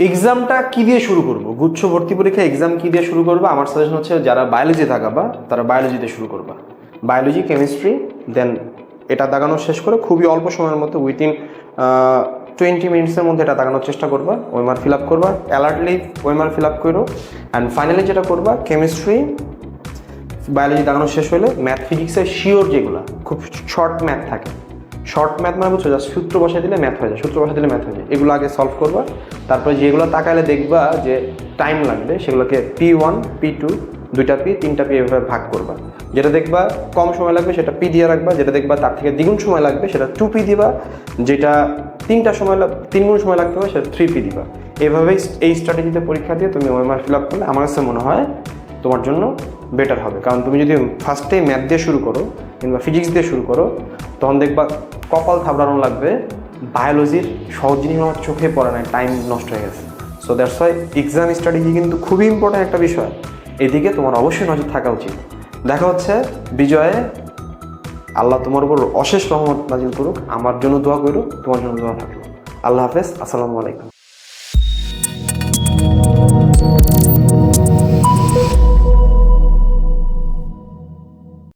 এক্সামটা কি দিয়ে শুরু করব? গুচ্ছ ভর্তি পরীক্ষা এক্সাম কি দিয়ে শুরু করব? আমার সাজেশন হচ্ছে যারা বায়োলজি থাকাবা তারা বায়োলজিতে শুরু করবা। বায়োলজি কেমিস্ট্রি দেন এটা দাগানো শেষ করে খুবই অল্প সময়ের মধ্যে উইথিন টোয়েন্টি মিনিটসের মধ্যে এটা দাগানোর চেষ্টা করবা ওয়েমার ফিল আপ করবা অ্যালার্টলি ওয়েমার ফিল আপ করো অ্যান্ড ফাইনালি যেটা করবা কেমিস্ট্রি বায়োলজি দাগানো শেষ হলে ম্যাথ ফিজিক্সের শিওর যেগুলো, খুব শর্ট ম্যাথ থাকে। শর্ট ম্যাথ মানে বুঝছ জাস্ট সূত্র বসে দিলে ম্যাথ হয়ে যায়, সূত্র বসে দিলে ম্যাথ হয়ে যায়। এগুলো আগে সলভ করবা, তারপরে যেগুলো তাকালে দেখবা যে টাইম লাগবে, সেগুলোকে পি ওয়ান পি টু দুইটা পি তিনটা পি এভাবে ভাগ করবা। যেটা দেখবা কম সময় লাগবে, সেটা পি দিয়ে রাখবা, যেটা দেখবা তার থেকে দ্বিগুণ সময় লাগবে, সেটা টু পি দিবা, যেটা তিনটা সময় লাগ- তিন গুণ সময় লাগতে হবে সেটা থ্রি পি দিবা। এভাবেই এই স্ট্র্যাটেজিতে পরীক্ষা দিয়ে তুমি ওএমআর ফিল আপ করলে আমার কাছে মনে হয় তোমার জন্য বেটার হবে। কারণ তুমি যদি ফার্স্টে ম্যাথ দিয়ে শুরু করো, কিংবা ফিজিক্স দিয়ে শুরু করো তখন দেখবা কপাল থাবড়ানো লাগবে বায়োলজির সহজ জিনিস আমার চোখে পড়ে না টাইম নষ্ট হয়ে গেছে। So that's why exam strategy কিন্তু খুবই ইম্পর্ট্যান্ট একটা বিষয়। এদিকে তোমার অবশ্যই নজর থাকা উচিত। দেখা হচ্ছে বিজয়ে। আল্লাহ তোমার উপর অশেষ রহমত নাজিল করুক, আমার জন্য দোয়া করুক, তোমার জন্য দোয়া থাকল। আল্লাহ হাফেজ, আসসালামু আলাইকুম।